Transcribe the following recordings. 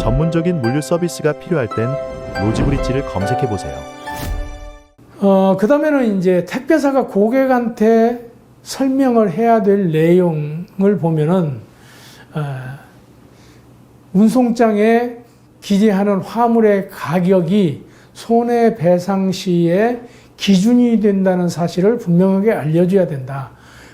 전문적인 물류 서비스가 필요할 땐 로지브리지를 검색해 보세요. 어, 그 다음에는 이제 택배사가 고객한테 설명을 해야 될 내용을 보면은, 어, 운송장에 기재하는 화물의 가격이 손해배상 시에 기준이 된다는 사실을 분명하게 알려줘야 된다.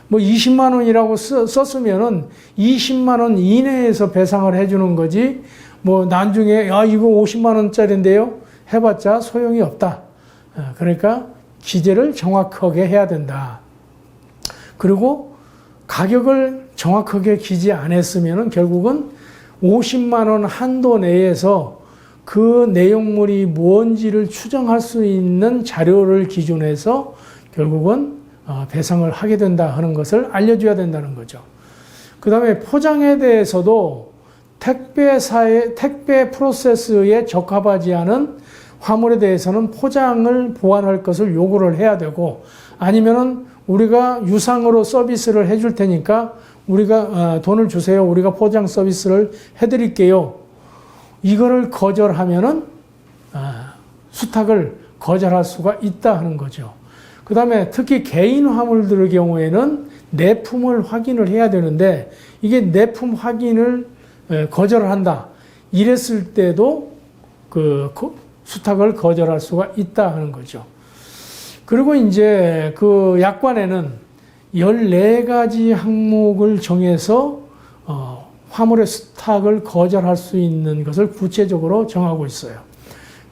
뭐 20만 원이라고 써- 썼으면은 20만 원 이내에서 배상을 해주는 거지. 뭐 나중에 야 이거 50만 원짜리인데요. 해봤자 소용이 없다. 어, 그러니까 기재를 정확하게 해야 된다. 그리고 가격을 정확하게 기재 안 했으면은 결국은 50만 원 한도 내에서 그 내용물이 뭔지를 추정할 수 있는 자료를 기준해서 결국은 어, 배상을 하게 된다 하는 것을 알려줘야 된다는 거죠. 그 다음에 포장에 대해서도 택배사의, 택배 프로세스에 적합하지 않은 화물에 대해서는 포장을 보완할 것을 요구를 해야 되고 아니면은 우리가 유상으로 서비스를 해줄 테니까 우리가 어, 돈을 주세요. 우리가 포장 서비스를 해드릴게요. 이거를 거절하면은 아, 수탁을 거절할 수가 있다 하는 거죠. 그 다음에 특히 개인 화물들의 경우에는 내품을 확인을 해야 되는데 이게 내품 확인을 에, 거절을 한다. 이랬을 때도 그 거- 수탁을 거절할 수가 있다 하는 거죠. 그리고 이제 그 약관에는 14가지 항목을 정해서 어, 화물의 수탁을 거절할 수 있는 것을 구체적으로 정하고 있어요.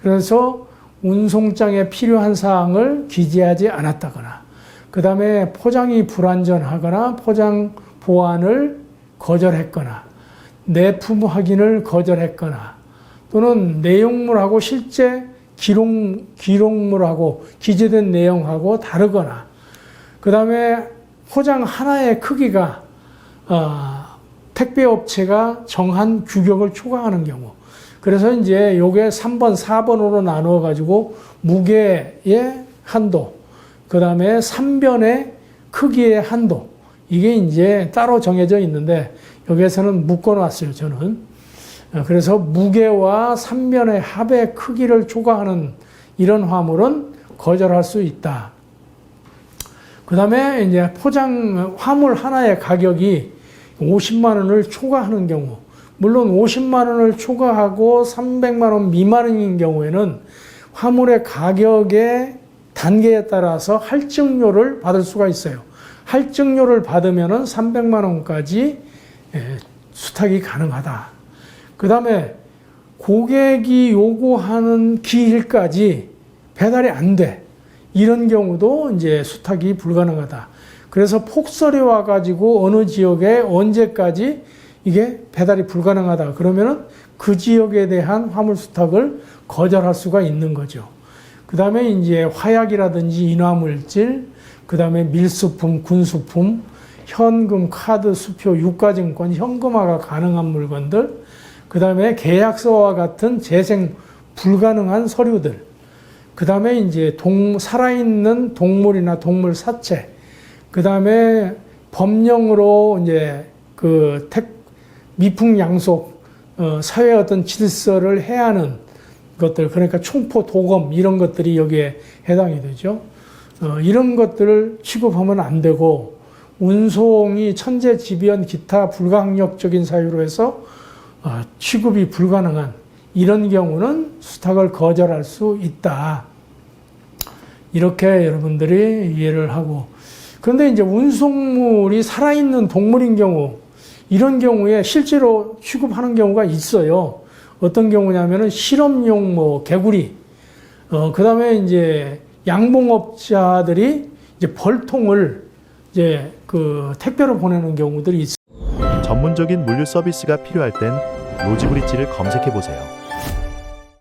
그래서 운송장에 필요한 사항을 기재하지 않았다거나, 그 다음에 포장이 불완전하거나 포장 보완을 거절했거나, 내품 확인을 거절했거나, 또는 내용물하고 실제 기록, 기록물하고 기재된 내용하고 다르거나, 그 다음에 포장 하나의 크기가 어, 택배 업체가 정한 규격을 초과하는 경우. 그래서 이제 요게 3번, 4번으로 나누어 가지고 무게의 한도, 그 다음에 3변의 크기의 한도. 이게 이제 따로 정해져 있는데 여기에서는 묶어 놨어요, 저는. 어, 그래서 무게와 3변의 합의 크기를 초과하는 이런 화물은 거절할 수 있다. 그 다음에 이제 포장 화물 하나의 가격이 50만 원을 초과하는 경우, 물론 50만 원을 초과하고 300만 원 미만인 경우에는 화물의 가격의 단계에 따라서 할증료를 받을 수가 있어요. 할증료를 받으면은 300만 원까지 예, 수탁이 가능하다. 그 다음에 고객이 요구하는 기일까지 배달이 안 돼. 이런 경우도 이제 수탁이 불가능하다. 그래서 폭설이 와가지고 어느 지역에 언제까지 이게 배달이 불가능하다. 그러면은 그 지역에 대한 화물 수탁을 거절할 수가 있는 거죠. 그 다음에 이제 화약이라든지 인화물질, 그 다음에 밀수품, 군수품, 현금, 카드, 수표, 유가증권, 현금화가 가능한 물건들, 그 다음에 계약서와 같은 재생 불가능한 서류들, 그 다음에 이제 동, 살아있는 동물이나 동물 사체, 그 다음에 법령으로 이제 그 택, 미풍양속, 어, 사회 어떤 질서를 해하는 것들, 그러니까 총포, 도검, 이런 것들이 여기에 해당이 되죠. 어, 이런 것들을 취급하면 안 되고, 운송이 천재지변 기타 불가항력적인 사유로 해서 어, 취급이 불가능한 이런 경우는 수탁을 거절할 수 있다. 이렇게 여러분들이 이해를 하고. 그런데 이제 운송물이 살아있는 동물인 경우, 이런 경우에 실제로 취급하는 경우가 있어요. 어떤 경우냐면은 실험용 뭐 개구리, 어, 그 다음에 이제 양봉업자들이 이제 벌통을 이제 그 택배로 보내는 경우들이 있어요. 전문적인 물류 서비스가 필요할 땐 로지브리지를 검색해 보세요.